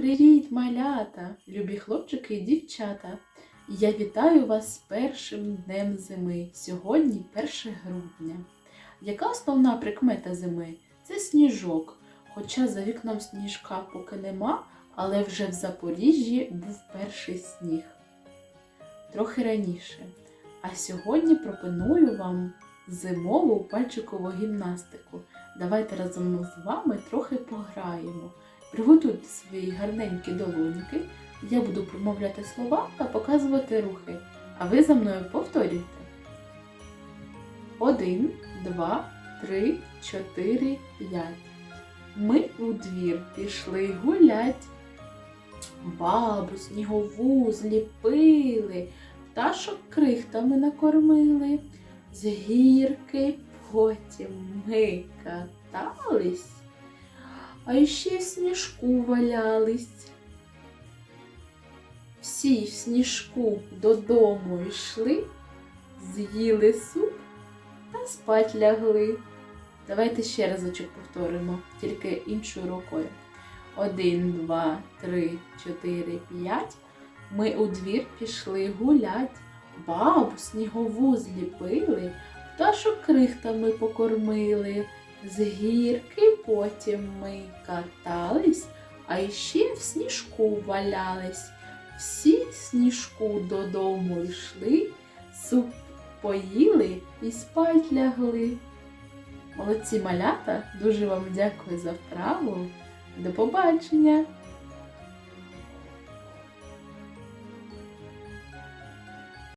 Привіт, малята, любі хлопчики і дівчата. Я вітаю вас з першим днем зими. Сьогодні 1 грудня. Яка основна прикмета зими? Це сніжок. Хоча за вікном сніжка поки нема, але вже в Запоріжжі був перший сніг. Трохи раніше. А сьогодні пропоную вам зимову пальчикову гімнастику. Давайте разом з вами трохи пограємо. Приготуйте свої гарненькі долоньки. Я буду промовляти слова та показувати рухи. А ви за мною повторюйте. Один, два, три, чотири, п'ять. Ми у двір пішли гулять. Бабу снігову зліпили, пташок крихтами накормили. З гірки потім ми катались а ще в сніжку валялись. Всі в сніжку додому йшли, з'їли суп та спать лягли. Давайте ще разочок повторимо, тільки іншою рукою. Один, два, три, чотири, п'ять. Ми у двір пішли гулять, бабу снігову зліпили, пташок крихтами покормили. З гірки потім ми катались, а ще в сніжку валялись. Всі сніжку додому йшли, суп поїли і спать лягли. Молодці малята, дуже вам дякую за вправу. До побачення!